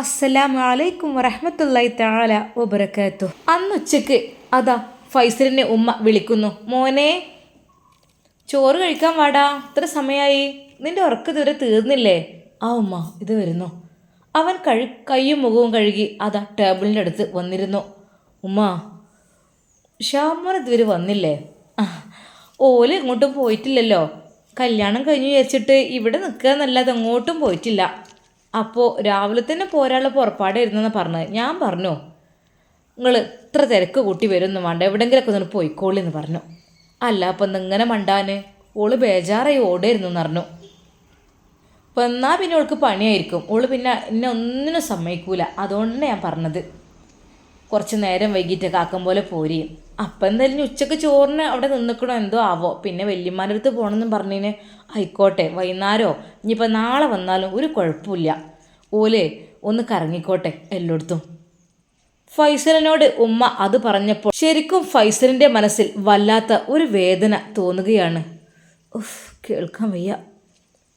അസ്സലാമു അലൈക്കും വറഹമത്തല്ലായി താല ഒബറക്കാത്തു അന്നുച്ചക്ക് അതാ ഫൈസലിനെ ഉമ്മ വിളിക്കുന്നു. മോനെ ചോറ് കഴിക്കാൻ വാടാ. ഇത്ര സമയമായി നിന്റെ ഉറക്കം ഇതുവരെ തീർന്നില്ലേ? ആ ഉമ്മ ഇത് വരുന്നു. അവൻ കഴി കയ്യും മുഖവും കഴുകി അതാ ടേബിളിന്റെ അടുത്ത് വന്നിരുന്നു. ഉമ്മ ഷാമോൻ ഇതുവരെ വന്നില്ലേ? ഓൽ എങ്ങോട്ടും പോയിട്ടില്ലല്ലോ. കല്യാണം കഴിഞ്ഞ് വിചാരിച്ചിട്ട് ഇവിടെ നിൽക്കുക എന്നല്ലാതെ എങ്ങോട്ടും പോയിട്ടില്ല. അപ്പോൾ രാവിലെ തന്നെ പോരാനുള്ള പുറപ്പാടായിരുന്നെന്ന് പറഞ്ഞത്. ഞാൻ പറഞ്ഞു നിങ്ങൾ ഇത്ര തിരക്ക് കൂട്ടി വരുമെന്ന് വേണ്ട എവിടെങ്കിലൊക്കെ ഒന്ന് പോയിക്കോളി എന്ന് പറഞ്ഞു. അല്ല അപ്പം നിങ്ങനെ മണ്ടാന്? ഓൾ ബേജാറായി ഓടായിരുന്നു എന്ന് പറഞ്ഞു. അപ്പം എന്നാൽ പിന്നെ ഓൾക്ക് പണിയായിരിക്കും. ഓൾ പിന്നെ എന്നെ ഒന്നിനും സമ്മതിക്കൂല അതുകൊണ്ടാണ് ഞാൻ പറഞ്ഞത്. കുറച്ച് നേരം വൈകിട്ടൊക്കെ ആക്കും പോലെ പോരുകയും അപ്പം എന്തായാലും ഉച്ചയ്ക്ക് ചോറിന് അവിടെ നിന്നിക്കണോ? എന്തോ ആവോ? പിന്നെ വല്യമാരടുത്ത് പോകണമെന്നും പറഞ്ഞതിന് ആയിക്കോട്ടെ വൈകുന്നേരമോ ഇനിയിപ്പോൾ നാളെ വന്നാലും ഒരു കുഴപ്പമില്ല. ഓലെ ഒന്ന് കറങ്ങിക്കോട്ടെ എല്ലായിടത്തും. ഫൈസലിനോട് ഉമ്മ അത് പറഞ്ഞപ്പോൾ ശരിക്കും ഫൈസലിന്റെ മനസ്സിൽ വല്ലാത്ത ഒരു വേദന തോന്നുകയാണ്. ഉഫ് കേൾക്കാൻ വയ്യ.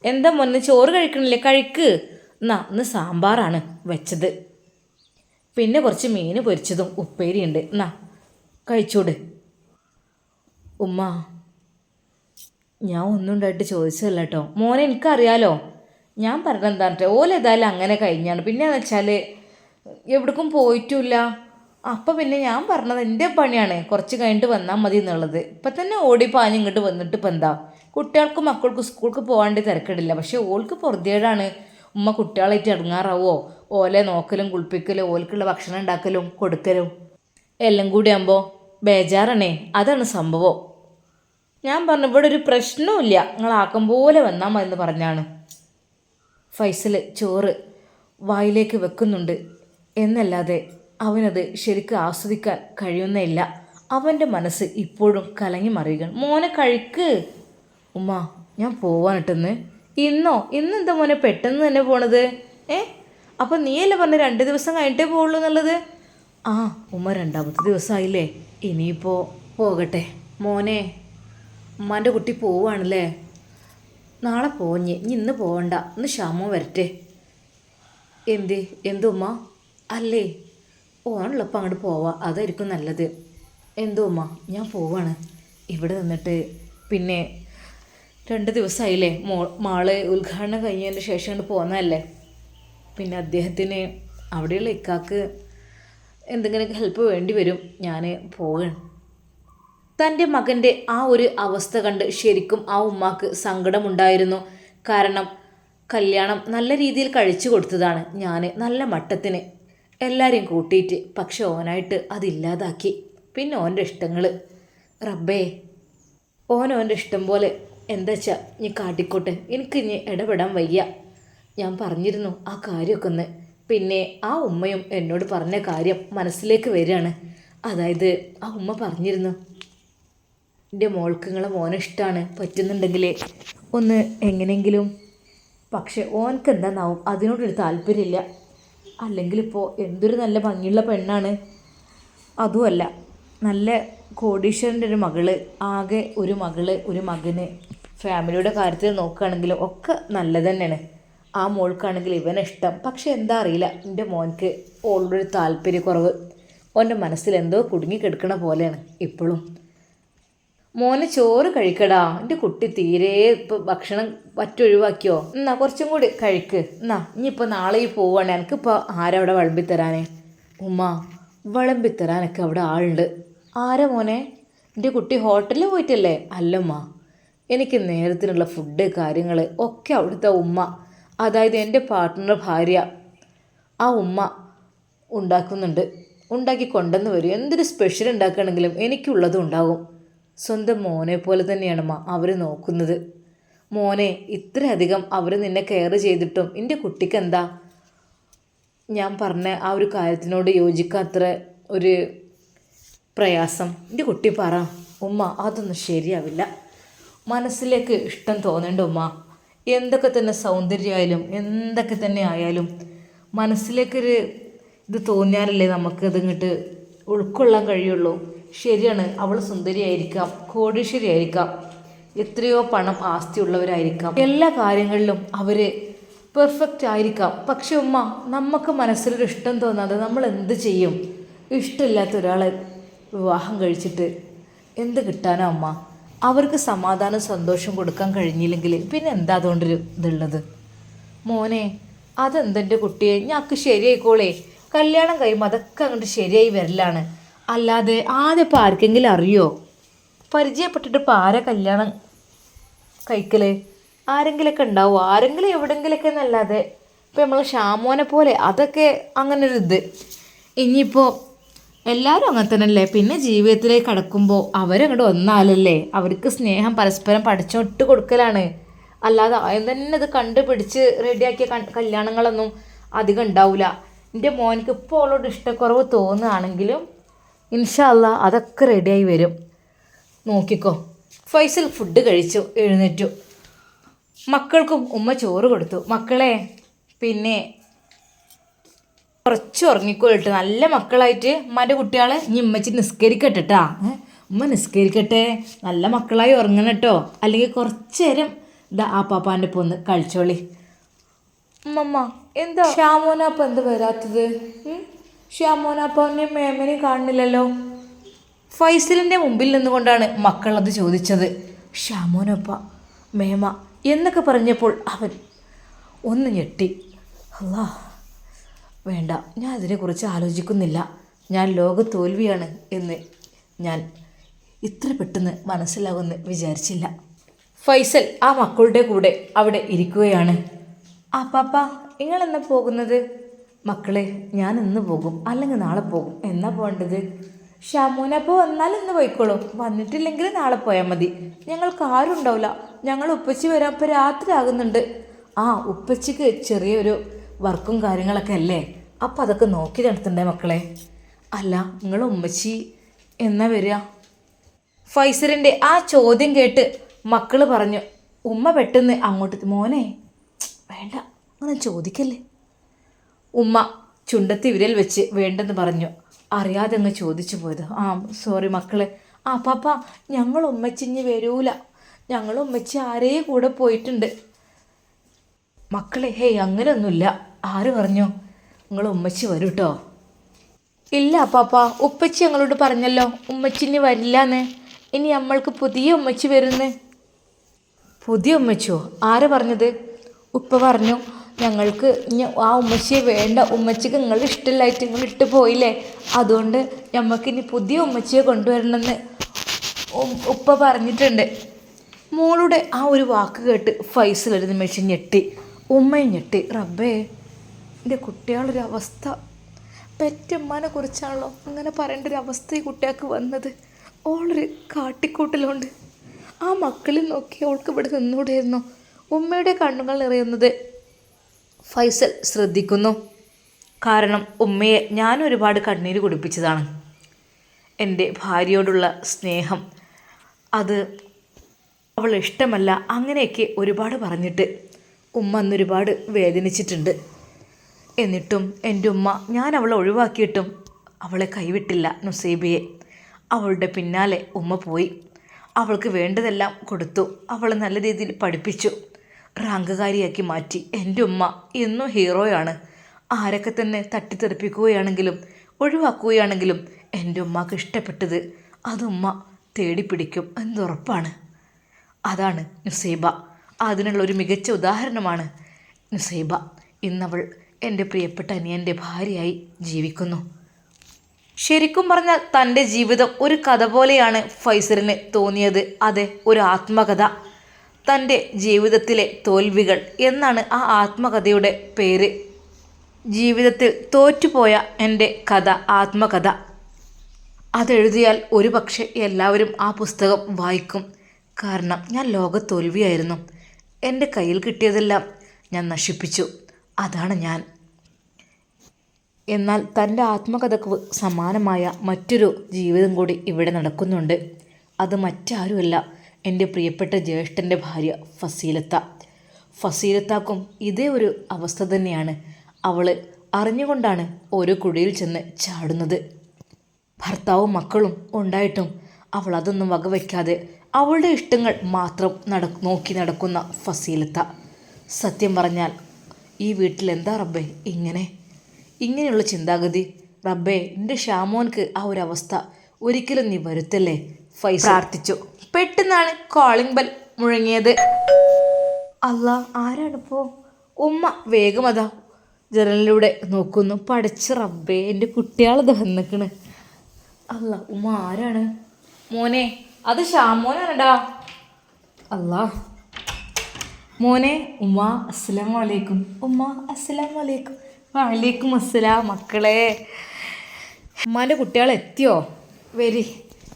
എന്താ മോനെ ചോറ് കഴിക്കണില്ലേ? കഴിക്ക്. എന്നാ ഇന്ന് സാമ്പാറാണ് വെച്ചത്. പിന്നെ കുറച്ച് മീൻ പൊരിച്ചതും ഉപ്പേരിയുണ്ട്. എന്നാ കഴിച്ചോട്? ഉമ്മ ഞാൻ ഒന്നും ഉണ്ടായിട്ട് ചോദിച്ചതല്ല കേട്ടോ മോനെ എനിക്കറിയാലോ. ഞാൻ പറഞ്ഞത് എന്താ പറഞ്ഞിട്ട് ഓലേതായാലും അങ്ങനെ കഴിഞ്ഞാണ്. പിന്നെ എന്ന് വെച്ചാൽ എവിടേക്കും പോയിട്ടില്ല. അപ്പം പിന്നെ ഞാൻ പറഞ്ഞത് എന്റെ പണിയാണ്. കുറച്ച് കഴിഞ്ഞിട്ട് വന്നാൽ മതി എന്നുള്ളത്. ഇപ്പം തന്നെ ഓടി പാഞ്ഞ് ഇങ്ങോട്ട് വന്നിട്ട് ഇപ്പം എന്താ? കുട്ടികൾക്കും മക്കൾക്കും സ്കൂൾക്ക് പോകാണ്ട് തിരക്കിടില്ല. പക്ഷേ ഓൾക്ക് പൊറുതിയേടാണ് ഉമ്മ കുട്ടികളായിട്ട് ഇറങ്ങാറാവോ? ഓലെ നോക്കലും കുളിപ്പിക്കലും ഓൽക്കുള്ള ഭക്ഷണം ഉണ്ടാക്കലും കൊടുക്കലും. എല്ലാം കൂടി ആകുമ്പോൾ ബേജാറാണേ. അതാണ് സംഭവം. ഞാൻ പറഞ്ഞു ഇവിടെ ഒരു പ്രശ്നവുമില്ല. നിങ്ങൾ ആക്കം പോലെ വന്നാൽ മതി എന്ന് പറഞ്ഞാണ്. ഫൈസൽ ചോറ് വായിലേക്ക് വെക്കുന്നുണ്ട്. എന്നല്ലാതെ അവനത് ശരിക്കും ആസ്വദിക്കാൻ കഴിയുന്നില്ല അവന്റെ മനസ്സ് ഇപ്പോഴും കലങ്ങി മറിയുകയാണ്. മോനെ കഴിക്ക്. ഉമ്മ ഞാൻ പോവാനിട്ടെന്ന്. ഇന്നോ? ഇന്ന് എന്താ മോനെ പെട്ടെന്ന് തന്നെ പോണത്? ഏ? അപ്പം നീയല്ലേ പറഞ്ഞ രണ്ട് ദിവസം കഴിഞ്ഞിട്ടേ പോവുള്ളൂ എന്നുള്ളത്? ആ ഉമ്മ രണ്ടാമത്തെ ദിവസമായില്ലേ. ഇനിയിപ്പോൾ പോകട്ടെ. മോനെ ഉമ്മാന്റെ കുട്ടി പോവാണല്ലേ? നാളെ പോഞ്ഞ്. ഇനി ഇന്ന് പോവണ്ട. ഇന്ന് ക്ഷാമം വരട്ടെ. എന്ത്? എന്തുമ്മ അല്ലേ. ഓണുള്ളപ്പോൾ അങ്ങോട്ട് പോവാ. അതായിരിക്കും നല്ലത്. എന്തുമ്മ ഞാൻ പോവാണ്. ഇവിടെ നിന്നിട്ട് പിന്നെ രണ്ട് ദിവസമായില്ലേ മോ മാൾ ഉദ്ഘാടനം കഴിഞ്ഞതിന് ശേഷം അങ്ങോട്ട് പോകുന്നതല്ലേ പിന്നെ അദ്ദേഹത്തിന് അവിടെയുള്ള ഇക്കാക്ക് എന്തെങ്കിലുമൊക്കെ ഹെൽപ്പ് വേണ്ടി വരും. ഞാൻ പോവുകയാണ് തന്റെ മകന്റെ ആ ഒരു അവസ്ഥ കണ്ട് ശരിക്കും ആ ഉമ്മാക്ക് സങ്കടമുണ്ടായിരുന്നു. കാരണം കല്യാണം നല്ല രീതിയിൽ കഴിച്ചു കൊടുത്തതാണ് ഞാൻ നല്ല മട്ടത്തിന്. എല്ലാവരെയും കൂട്ടിയിട്ട് പക്ഷെ ഓനായിട്ട് അതില്ലാതാക്കി. പിന്നെ ഓന്റെ ഇഷ്ടങ്ങൾ റബ്ബേ ഓൻ ഓന്റെ ഇഷ്ടം പോലെ എന്താ വെച്ചാൽ നീ കാട്ടിക്കോട്ടെ? എനിക്ക് ഇനി ഇടപെടാൻ വയ്യ. ഞാൻ പറഞ്ഞിരുന്നു ആ കാര്യമൊക്കെ ഒന്ന്. പിന്നെ ആ ഉമ്മയും എന്നോട് പറഞ്ഞ കാര്യം മനസ്സിലേക്ക് വരികയാണ്. അതായത് ആ ഉമ്മ പറഞ്ഞിരുന്നു എന്റെ മോൾക്ക് നിങ്ങളെ മോനെ ഇഷ്ടമാണ് പറ്റുന്നുണ്ടെങ്കിൽ ഒന്ന് എങ്ങനെയെങ്കിലും. പക്ഷെ ഓനക്ക് എന്താണെന്നാവും അതിനോടൊരു താല്പര്യമില്ല. അല്ലെങ്കിൽ ഇപ്പോൾ എന്തൊരു നല്ല ഭംഗിയുള്ള പെണ്ണാണ്. അതുമല്ല നല്ല കോടീശ്വരന്റെ ഒരു മകൾ ആകെ ഒരു മകൾ ഒരു മകന്. ഫാമിലിയുടെ കാര്യത്തിൽ നോക്കുകയാണെങ്കിലും ഒക്കെ നല്ലത് തന്നെയാണ്. ആ മോൾക്കാണെങ്കിൽ ഇവനെ ഇഷ്ടം. പക്ഷെ എന്താ അറിയില്ല എന്റെ മോൻക്ക് ഓളൊരു താല്പര്യക്കുറവ്. ഓന്റെ മനസ്സിൽ എന്തോ കുടുങ്ങി കിടക്കണ പോലെയാണ് ഇപ്പോഴും. മോനെ ചോറ് കഴിക്കടാ. എന്റെ കുട്ടി തീരെ ഇപ്പൊ ഭക്ഷണം പറ്റൊഴിവാക്കിയോ എന്നാ കുറച്ചും കൂടി കഴിക്ക്. എന്നാ ഇനിയിപ്പോൾ നാളെ ഈ പോവാണ്. എനിക്കിപ്പോൾ ആരവിടെ വിളമ്പിത്തരാനേ? ഉമ്മ വിളമ്പിത്തരാനൊക്കെ അവിടെ ആളുണ്ട്. ആരാ മോനെ? എന്റെ കുട്ടി ഹോട്ടലിൽ പോയിട്ടല്ലേ? അല്ലമ്മ എനിക്ക് നേരത്തിനുള്ള ഫുഡ് കാര്യങ്ങൾ ഒക്കെ അവിടുത്തെ ഉമ്മ. അതായത് എന്റെ പാർട്ട്ണർ ഭാര്യ. ആ ഉമ്മ ഉണ്ടാക്കുന്നുണ്ട്. ഉണ്ടാക്കി കൊണ്ടുവന്ന് വരും. എന്തൊരു സ്പെഷ്യൽ ഉണ്ടാക്കുകയാണെങ്കിലും എനിക്കുള്ളതും ഉണ്ടാകും. സ്വന്തം മോനെ പോലെ തന്നെയാണമ്മ അവർ നോക്കുന്നത്. മോനെ ഇത്രയധികം അവർ നിന്നെ കെയർ ചെയ്തിട്ടും എന്റെ കുട്ടിക്ക് എന്താ? ഞാൻ പറഞ്ഞ ആ ഒരു കാര്യത്തിനോട് യോജിക്കാത്ര ഒരു പ്രയാസം. എന്റെ കുട്ടി പറ ഉമ്മ അതൊന്നും ശരിയാവില്ല. മനസ്സിലേക്ക് ഇഷ്ടം തോന്നേണ്ട ഉമ്മ. എന്തൊക്കെ തന്നെ സൗന്ദര്യമായാലും എന്തൊക്കെ തന്നെ ആയാലും മനസ്സിലേക്കൊരു ഇത് തോന്നിയാലല്ലേ നമുക്കത് ഇങ്ങോട്ട് ഉൾക്കൊള്ളാൻ കഴിയുള്ളൂ. ശരിയാണ്. അവൾ സുന്ദരിയായിരിക്കാം. കോടീശ്വരിയായിരിക്കാം. എത്രയോ പണം ആസ്തിയുള്ളവരായിരിക്കാം. എല്ലാ കാര്യങ്ങളിലും അവർ പെർഫെക്റ്റ് ആയിരിക്കാം. പക്ഷെ ഉമ്മ നമുക്ക് മനസ്സിലൊരു ഇഷ്ടം തോന്നാതെ നമ്മൾ എന്ത് ചെയ്യും? ഇഷ്ടമില്ലാത്ത ഒരാളെ വിവാഹം കഴിച്ചിട്ട് എന്ത് കിട്ടാനോ അമ്മ അവർക്ക് സമാധാനം സന്തോഷം കൊടുക്കാൻ കഴിഞ്ഞില്ലെങ്കിൽ പിന്നെ എന്താ അതുകൊണ്ടൊരു ഇതുള്ളത്? മോനെ അതെന്തെന്റെ കുട്ടിയെ? ഞങ്ങൾക്ക് ശരിയായിക്കോളേ. കല്യാണം കഴിയുമ്പോൾ അതൊക്കെ അങ്ങോട്ട് ശരിയായി വരലാണ് അല്ലാതെ ആദ്യം ഇപ്പോൾ ആർക്കെങ്കിലും അറിയോ? പരിചയപ്പെട്ടിട്ട് ഇപ്പോൾ ആരാ കല്യാണം കഴിക്കൽ ആരെങ്കിലൊക്കെ ഉണ്ടാവും? ആരെങ്കിലും എവിടെങ്കിലൊക്കെ എന്നല്ലാതെ ഇപ്പം നമ്മൾ ഷാമോനെ പോലെ അതൊക്കെ അങ്ങനൊരു ഇത്. ഇനിയിപ്പോൾ എല്ലാവരും അങ്ങനെ തന്നെയല്ലേ? പിന്നെ ജീവിതത്തിലേക്ക് കടക്കുമ്പോൾ അവരങ്ങോട്ട് ഒന്നാലല്ലേ അവർക്ക് സ്നേഹം പരസ്പരം പഠിച്ചോട്ട് കൊടുക്കലാണ്. അല്ലാതെ ആദ്യം തന്നെ ഇത് കണ്ടുപിടിച്ച് റെഡിയാക്കിയ കല്യാണങ്ങളൊന്നും അധികം ഉണ്ടാവില്ല എന്റെ മോനിക്ക് ഇപ്പോൾ അവളോട് ഇഷ്ടക്കുറവ് തോന്നുകയാണെങ്കിലും ഇൻഷാല്ല അതൊക്കെ റെഡിയായി വരും. നോക്കിക്കോ. ഫൈസൽ ഫുഡ് കഴിച്ചു എഴുന്നേറ്റു. മക്കൾക്കും ഉമ്മ ചോറ് കൊടുത്തു. മക്കളെ പിന്നെ കുറച്ച് ഉറങ്ങിക്കോളിട്ട് നല്ല മക്കളായിട്ട് ഉമ്മന്റെ കുട്ടികളെ ഇനി ഉമ്മച്ചി നിസ്കരിക്കട്ടെ ട്ടാ. ഉമ്മ നിസ്കരിക്കട്ടെ. നല്ല മക്കളായി ഉറങ്ങണം കേട്ടോ അല്ലെങ്കിൽ കുറച്ച് നേരം ഇതാ ആ പാപ്പാന്റെ പൊന്ന് കളിച്ചോളി. ഉമ്മമ്മ എന്താ? ഷ്യാമോനപ്പ എന്ത് വരാത്തത്? ഉം? ഷ്യാമോനപ്പനെ മേമനെയും കാണുന്നില്ലല്ലോ. ഫൈസലിന്റെ മുമ്പിൽ നിന്നുകൊണ്ടാണ് മക്കൾ അത് ചോദിച്ചത്. ശ്യാമോനപ്പ മേമ എന്നൊക്കെ പറഞ്ഞപ്പോൾ അവൻ ഒന്ന് ഞെട്ടി. അല്ലാ വേണ്ട ഞാൻ അതിനെക്കുറിച്ച് ആലോചിക്കുന്നില്ല. ഞാൻ ലോക തോൽവിയാണ് എന്ന് ഞാൻ ഇത്ര പെട്ടെന്ന് മനസ്സിലാകുമെന്ന് വിചാരിച്ചില്ല. ഫൈസൽ ആ മക്കളുടെ കൂടെ അവിടെ ഇരിക്കുകയാണ്. ആ പാപ്പ നിങ്ങൾ എന്നാ പോകുന്നത്? മക്കളെ ഞാൻ ഇന്ന് പോകും. അല്ലെങ്കിൽ നാളെ പോകും. എന്നാ പോകേണ്ടത്? ഷാമൂനപ്പോൾ വന്നാൽ ഇന്ന് പോയിക്കോളും. വന്നിട്ടില്ലെങ്കിൽ നാളെ പോയാൽ മതി. ഞങ്ങൾക്ക് ആരും ഉണ്ടാവില്ല. ഞങ്ങൾ ഉപ്പച്ചി വരാൻ ഇപ്പോൾ രാത്രി ആകുന്നുണ്ട്. ആ ഉപ്പച്ചിക്ക് ചെറിയൊരു വർക്കും കാര്യങ്ങളൊക്കെ അല്ലേ? അപ്പം അതൊക്കെ നോക്കി നടത്തണ്ടേ മക്കളെ? അല്ല നിങ്ങൾ ഉമ്മച്ചി എന്നാ വരിക? ഫൈസറിന്റെ ആ ചോദ്യം കേട്ട് മക്കൾ പറഞ്ഞു ഉമ്മ പെട്ടെന്ന് അങ്ങോട്ട് മോനെ വേണ്ട. അങ്ങനെ ചോദിക്കല്ലേ? ഉമ്മ ചുണ്ടത്തി വിരൽ വെച്ച് വേണ്ടെന്ന് പറഞ്ഞു. അറിയാതെ അങ്ങ് ചോദിച്ചു പോയത്. ആ സോറി മക്കളെ. ആ പാപ്പ ഞങ്ങൾ ഉമ്മച്ചിഞ്ഞ് വരൂല. ഞങ്ങൾ ഉമ്മച്ചി ആരേ കൂടെ പോയിട്ടുണ്ട്. മക്കളെ ഹേയ് അങ്ങനെയൊന്നുമില്ല. ആര് പറഞ്ഞു? നിങ്ങൾ ഉമ്മച്ചി വരൂ കേട്ടോ ഇല്ല പാപ്പ. ഉപ്പച്ചി ഞങ്ങളോട് പറഞ്ഞല്ലോ ഉമ്മച്ചിന് വരില്ലാന്ന്. ഇനി നമ്മൾക്ക് പുതിയ ഉമ്മച്ചി വരുന്നേ. പുതിയ ഉമ്മച്ചോ? ആര് പറഞ്ഞത്? ഉപ്പ പറഞ്ഞു ഞങ്ങൾക്ക് ആ ഉമ്മച്ചിയെ വേണ്ട. ഉമ്മച്ചിക്ക് നിങ്ങൾ ഇഷ്ടമില്ലായിട്ട് നിങ്ങൾ ഇട്ട് പോയില്ലേ? അതുകൊണ്ട് ഞമ്മക്ക് ഇനി പുതിയ ഉമ്മച്ചിയെ കൊണ്ടുവരണമെന്ന് ഉപ്പ പറഞ്ഞിട്ടുണ്ട്. മോളുടെ ആ ഒരു വാക്ക് കേട്ട് ഫൈസൽ ഒരു നിമിഷം ഞെട്ടി. ഉമ്മയും ഞെട്ടി. റബ്ബേ എന്റെ കുട്ടികളുടെ അവസ്ഥ പെറ്റമ്മനെ കുറിച്ചാണല്ലോ അങ്ങനെ പറയേണ്ട ഒരു അവസ്ഥ ഈ കുട്ടികൾക്ക് വന്നത്. ഓളൊരു കാട്ടിക്കൂട്ടിലുണ്ട്. ആ മക്കളിൽ നോക്കി അവൾക്ക് ഇവിടെ നിന്നൂടെയിരുന്നു ഉമ്മയുടെ കണ്ണുകൾ നിറയുന്നത് ഫൈസൽ ശ്രദ്ധിക്കുന്നു. കാരണം ഉമ്മയെ ഞാൻ ഒരുപാട് കണ്ണീര് കുടിപ്പിച്ചതാണ്. എന്റെ ഭാര്യയോടുള്ള സ്നേഹം അത് അവൾ ഇഷ്ടമല്ല അങ്ങനെയൊക്കെ ഒരുപാട് പറഞ്ഞിട്ട് ഉമ്മ അന്നൊരുപാട് വേദനിച്ചിട്ടുണ്ട്. എന്നിട്ടും എന്റെ ഉമ്മ ഞാൻ അവളെ ഒഴിവാക്കിയിട്ടും അവളെ കൈവിട്ടില്ല നുസൈബിയെ. അവളുടെ പിന്നാലെ ഉമ്മ പോയി. അവൾക്ക് വേണ്ടതെല്ലാം കൊടുത്തു. അവളെ നല്ല രീതിയിൽ പഠിപ്പിച്ചു. റാങ്കുകാരിയാക്കി മാറ്റി. എന്റെ ഉമ്മ എന്നും ഹീറോയാണ്. ആരൊക്കെ തന്നെ തട്ടിത്തെറിപ്പിക്കുകയാണെങ്കിലും ഒഴിവാക്കുകയാണെങ്കിലും എന്റെ ഉമ്മക്ക് ഇഷ്ടപ്പെട്ടത് അത് ഉമ്മ തേടിപ്പിടിക്കും എന്നുറപ്പാണ്. അതാണ് നുസൈബ. അതിനുള്ള ഒരു മികച്ച ഉദാഹരണമാണ് നുസൈബ. ഇന്നവൾ എന്റെ പ്രിയപ്പെട്ട അനിയന്റെ ഭാര്യയായി ജീവിക്കുന്നു. ശരിക്കും പറഞ്ഞാൽ തന്റെ ജീവിതം ഒരു കഥ പോലെയാണ് ഫൈസലിന് തോന്നിയത്. അതെ ഒരു ആത്മകഥ. തന്റെ ജീവിതത്തിലെ തോൽവികൾ എന്നാണ് ആ ആത്മകഥയുടെ പേര്. ജീവിതത്തിൽ തോറ്റുപോയ എന്റെ കഥ ആത്മകഥ. അതെഴുതിയാൽ ഒരുപക്ഷെ എല്ലാവരും ആ പുസ്തകം വായിക്കും. കാരണം ഞാൻ ലോക തോൽവിയായിരുന്നു എന്റെ കയ്യിൽ കിട്ടിയതെല്ലാം ഞാൻ നശിപ്പിച്ചു. അതാണ് ഞാൻ. എന്നാൽ തന്റെ ആത്മകഥക്ക് സമാനമായ മറ്റൊരു ജീവിതം കൂടി ഇവിടെ നടക്കുന്നുണ്ട്. അത് മറ്റാരുമല്ല എന്റെ പ്രിയപ്പെട്ട ജ്യേഷ്ഠന്റെ ഭാര്യ ഫസീലത്ത. ഫസീലത്താക്കും ഇതേ ഒരു അവസ്ഥ തന്നെയാണ് അവൾ അറിഞ്ഞുകൊണ്ടാണ് ഓരോ കുഴിയിൽ ചെന്ന് ചാടുന്നത്. ഭർത്താവും മക്കളും ഉണ്ടായിട്ടും അവൾ അതൊന്നും വകവയ്ക്കാതെ അവളുടെ ഇഷ്ടങ്ങൾ മാത്രം നട നോക്കി നടക്കുന്ന ഫസീലത്ത. സത്യം പറഞ്ഞാൽ ഈ വീട്ടിൽ എന്താ റബ്ബേ ഇങ്ങനെ? ഇങ്ങനെയുള്ള ചിന്താഗതി. റബ്ബേ എന്റെ ഷാമോൻക്ക് ആ ഒരു അവസ്ഥ ഒരിക്കലും നീ വരുത്തല്ലേ? ഫൈസ് പ്രാർത്ഥിച്ചു. പെട്ടെന്നാണ് കോളിംഗ് ബെൽ മുഴങ്ങിയത്. അല്ല ആരാണിപ്പോ ഉമ്മ വേഗം അതാ ജനലിലൂടെ നോക്കുന്നു. പഠിച്ച റബ്ബേ എന്റെ കുട്ടികളത് വന്നിക്കണ്. അല്ല ഉമ്മ ആരാണ്? മോനെ അത് ഷാമോനാണടാ അല്ല മോനെ ഉമ്മ അസ്സലാം വലൈക്കും ഉമ്മ അസ്സലാം വലൈക്കും വലൈക്കും അസ്സലാം മക്കളെ. ഉമ്മാന്റെ കുട്ടികൾ എത്തിയോ? വരി.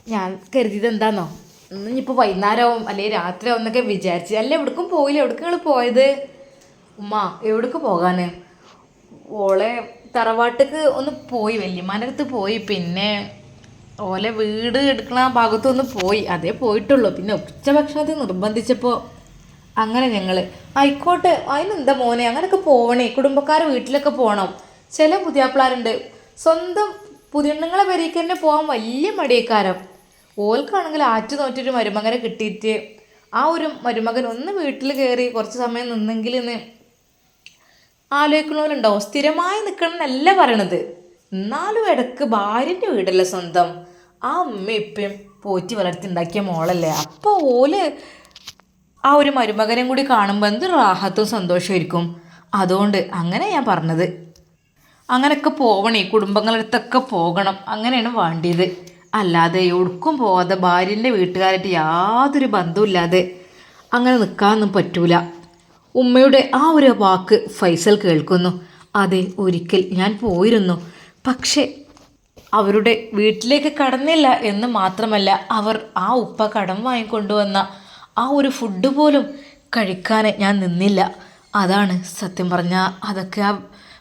ഞാൻ കരുതിയത് എന്താന്നോ? ഇന്ന് വൈകുന്നേരവും അല്ലെങ്കിൽ രാത്രിയാവും എന്നൊക്കെ വിചാരിച്ച്. അല്ല എവിടേക്കും പോയില്ല. എവിടേക്ക് നിങ്ങൾ പോയത്? ഉമ്മ എവിടേക്ക് പോകാൻ ഓളെ തറവാട്ടിക്ക് ഒന്ന് പോയി. വല്യമ്മാന്റെ പോയി. പിന്നെ ഓലെ വീട് എടുക്കണ ഭാഗത്തൊന്ന് പോയി. അതേ പോയിട്ടുള്ളൂ. പിന്നെ ഉച്ചഭക്ഷണത്തിൽ നിർബന്ധിച്ചപ്പോൾ അങ്ങനെ ഞങ്ങൾ ആയിക്കോട്ടെ അതിനെന്താ മോനെ? അങ്ങനെയൊക്കെ പോകണേ കുടുംബക്കാർ വീട്ടിലൊക്കെ പോകണം ചില പുതിയാപ്പിളാരുണ്ട് സ്വന്തം പുതിയണ്ണങ്ങളെ വരേക്ക് തന്നെ പോകാൻ വലിയ മടിയക്കാരം. ഓൽക്കാണെങ്കിൽ ആറ്റു നോറ്റൊരു മരുമകനെ കിട്ടിയിട്ട് ആ ഒരു മരുമകൻ ഒന്ന് വീട്ടിൽ കയറി കുറച്ച് സമയം നിന്നെങ്കിൽ എന്ന് ആലോചിക്കണവരുണ്ടാവും സ്ഥിരമായി നിൽക്കണം എന്നല്ല പറയണത്. എന്നാലും ഇടയ്ക്ക് ഭാര്യന്റെ വീടല്ലേ സ്വന്തം? ആ അമ്മ ഇപ്പം പോറ്റി വളർത്തിണ്ടാക്കിയ മോളല്ലേ. അപ്പോൾ ഓൽ ആ ഒരു മരുമകനും കൂടി കാണുമ്പോൾ എന്ത് റാഹത്തും സന്തോഷമായിരിക്കും അതുകൊണ്ട് അങ്ങനെ ഞാൻ പറഞ്ഞത്. അങ്ങനെയൊക്കെ പോവണേ കുടുംബങ്ങളടുത്തൊക്കെ പോകണം. അങ്ങനെയാണ് വേണ്ടിയത്. അല്ലാതെ എവിടേക്കും പോവാതെ ഭാര്യന്റെ വീട്ടുകാരായിട്ട് യാതൊരു ബന്ധവുമില്ലാതെ അങ്ങനെ നിൽക്കാനൊന്നും പറ്റൂല. ഉമ്മയുടെ ആ ഒരു വാക്ക് ഫൈസൽ കേൾക്കുന്നു. അതെ ഒരിക്കൽ ഞാൻ പോയിരുന്നു. പക്ഷേ അവരുടെ വീട്ടിലേക്ക് കടന്നില്ല എന്ന് മാത്രമല്ല അവർ ആ ഉപ്പ കടം വാങ്ങിക്കൊണ്ടുവന്ന ആ ഒരു ഫുഡ് പോലും കഴിക്കാൻ ഞാൻ നിന്നില്ല. അതാണ് സത്യം പറഞ്ഞാൽ അതൊക്കെ ആ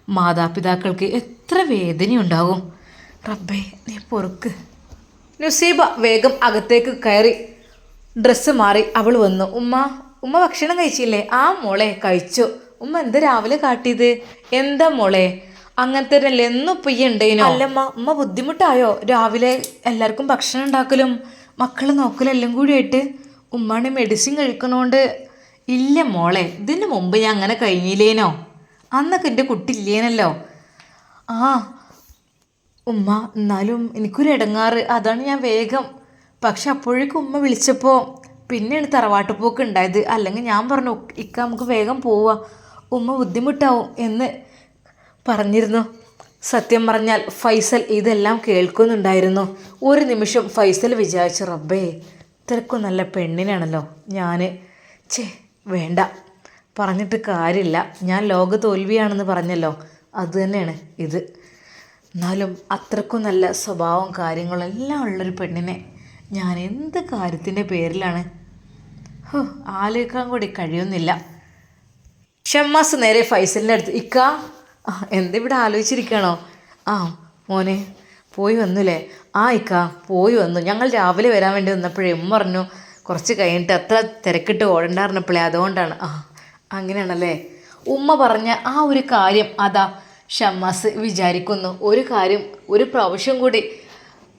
മാതാപിതാക്കൾക്ക് എത്ര വേദനയുണ്ടാകും. റബ്ബേ നീ പൊറുക്ക്. നുസീബ വേഗം അകത്തേക്ക് കയറി. ഡ്രസ്സ് മാറി അവൾ വന്നു. ഉമ്മ ഉമ്മ ഭക്ഷണം കഴിച്ചില്ലേ? ആ മോളെ കഴിച്ചു. ഉമ്മ എന്ത് രാവിലെ കാട്ടിയത്? എന്താ മോളെ? അങ്ങനത്തെ അല്ലേ എന്നും അല്ലമ്മ ഉമ്മ ബുദ്ധിമുട്ടായോ? രാവിലെ എല്ലാവർക്കും ഭക്ഷണം ഉണ്ടാക്കലും മക്കൾ നോക്കലും എല്ലാം കൂടി ആയിട്ട് ഉമ്മാണ് മെഡിസിൻ കഴിക്കണോണ്ട് ഇല്ല മോളെ. ഇതിന് മുമ്പ് ഞാൻ അങ്ങനെ കഴിഞ്ഞില്ലേനോ? അന്നൊക്കെ എന്റെ കുട്ടി ഇല്ലേനല്ലോ? ആ ഉമ്മ എന്നാലും എനിക്കൊരു ഇടങ്ങാറ് അതാണ് ഞാൻ വേഗം. പക്ഷെ അപ്പോഴേക്കും ഉമ്മ വിളിച്ചപ്പോൾ പിന്നെയാണ് തറവാട്ടുപോക്ക് ഉണ്ടായത്. അല്ലെങ്കിൽ ഞാൻ പറഞ്ഞു ഇക്ക നമുക്ക് വേഗം പോവാ. ഉമ്മ ബുദ്ധിമുട്ടാവും എന്ന് പറഞ്ഞിരുന്നു. സത്യം പറഞ്ഞാൽ ഫൈസൽ ഇതെല്ലാം കേൾക്കുന്നുണ്ടായിരുന്നു. ഒരു നിമിഷം ഫൈസൽ വിചാരിച്ചു റബ്ബേ ഇത്രക്കും നല്ല പെണ്ണിനാണല്ലോ ഞാൻ ചേ വേണ്ട. പറഞ്ഞിട്ട് കാര്യമില്ല. ഞാൻ ലോക തോൽവിയാണെന്ന് പറഞ്ഞല്ലോ. അത് തന്നെയാണ് ഇത്. എന്നാലും അത്രക്കും നല്ല സ്വഭാവം കാര്യങ്ങളും എല്ലാം ഉള്ളൊരു പെണ്ണിനെ ഞാൻ എന്ത് കാര്യത്തിന്റെ പേരിലാണ്? ഹോ ആലോചിക്കാൻ കൂടി കഴിയുന്നില്ല. ഷമ്മാസ് നേരെ ഫൈസലിന്റെ അടുത്ത് ഇക്ക എന്തിവിടെ ആലോചിച്ചിരിക്കണോ? ആ മോനെ പോയി വന്നുല്ലേ ആ ഇക്ക പോയി വന്നു. ഞങ്ങൾ രാവിലെ വരാൻ വേണ്ടി വന്നപ്പോഴേ ഉമ്മ പറഞ്ഞു കുറച്ച് കഴിഞ്ഞിട്ട് അത്ര തിരക്കിട്ട് ഓടണ്ടായിരുന്നപ്പോഴേ അതുകൊണ്ടാണ്. ആ അങ്ങനെയാണല്ലേ? ഉമ്മ പറഞ്ഞ ആ ഒരു കാര്യം അതാ ഷമ്മാസ് വിചാരിക്കുന്നു. ഒരു കാര്യം ഒരു പ്രാവശ്യം കൂടി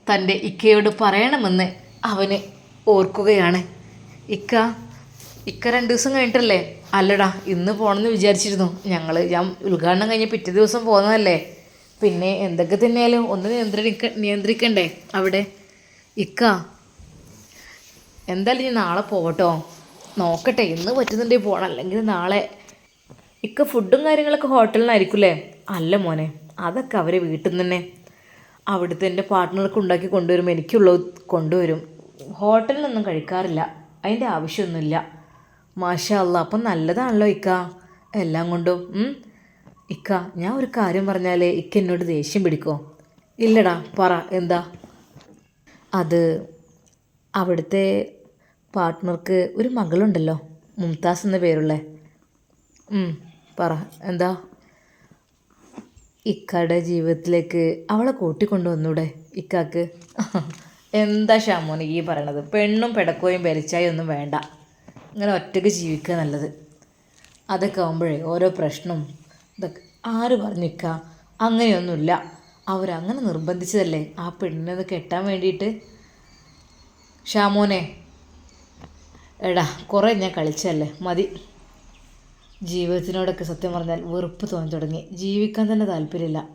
തന്റെ ഇക്കയോട് പറയണമെന്ന് അവന് ഓർക്കുകയാണ്. ഇക്ക ഇക്ക രണ്ട് ദിവസം കഴിഞ്ഞിട്ടല്ലേ? അല്ലടാ ഇന്ന് പോകണമെന്ന് വിചാരിച്ചിരുന്നു. ഞങ്ങൾ ഞാൻ ഉദ്ഘാടനം കഴിഞ്ഞ് പിറ്റേ ദിവസം പോകുന്നതല്ലേ പിന്നെ എന്തൊക്കെ തന്നെയാലും ഒന്ന് നിയന്ത്രിക്ക നിയന്ത്രിക്കണ്ടേ അവിടെ? ഇക്ക എന്തായാലും ഇനി നാളെ പോകട്ടോ നോക്കട്ടെ ഇന്ന് പറ്റുന്നുണ്ടെങ്കിൽ പോകണം അല്ലെങ്കിൽ നാളെ ഇക്ക ഫുഡും കാര്യങ്ങളൊക്കെ ഹോട്ടലിനായിരിക്കുമല്ലേ അല്ല മോനെ അതൊക്കെ അവർ വീട്ടിൽ നിന്ന് തന്നെ. അവിടുത്തെ എന്റെ പാർട്ട്ണർക്ക് ഉണ്ടാക്കി കൊണ്ടുവരുമ്പോൾ എനിക്കുള്ളത് കൊണ്ടുവരും. ഹോട്ടലിൽ നിന്നും കഴിക്കാറില്ല അതിന്റെ ആവശ്യമൊന്നുമില്ല. മാഷാ അല്ല അപ്പം നല്ലതാണല്ലോ ഇക്ക. എല്ലാം കൊണ്ടും ഇക്ക ഞാൻ ഒരു കാര്യം പറഞ്ഞാലേ ഇക്ക എന്നോട് ദേഷ്യം പിടിക്കോ? ഇല്ലടാ പറ എന്താ? അത് അവിടുത്തെ പാർട്ട്ണർക്ക് ഒരു മകളുണ്ടല്ലോ മുംതാസ് എന്ന പേരുള്ളേ. പറ. എന്താ? ഇക്കയുടെ ജീവിതത്തിലേക്ക് അവളെ കൂട്ടിക്കൊണ്ടു വന്നൂടെ ഇക്കാക്ക്. എന്താ ഷാമോന് ഈ പറയണത്? പെണ്ണും പെടക്കോയും വലിച്ചായും ഒന്നും വേണ്ട. ഇങ്ങനെ ഒറ്റയ്ക്ക് ജീവിക്കുക നല്ലത്. അതൊക്കെ ആകുമ്പോഴേ ഓരോ പ്രശ്നം ഇതൊക്കെ ആര് പറഞ്ഞിക്ക? അങ്ങനെയൊന്നുമില്ല. അവരങ്ങനെ നിർബന്ധിച്ചതല്ലേ? ആ പെണ്ണിനെ കെട്ടാൻ വേണ്ടിയിട്ട്? ഷാമോനെ എടാ കുറേ ഞാൻ കളിച്ചല്ലേ മതി. ജീവിതത്തിനോടൊക്കെ സത്യം പറഞ്ഞാൽ വെറുപ്പ് തോന്നി തുടങ്ങി. ജീവിക്കാൻ തന്നെ താല്പര്യമില്ല.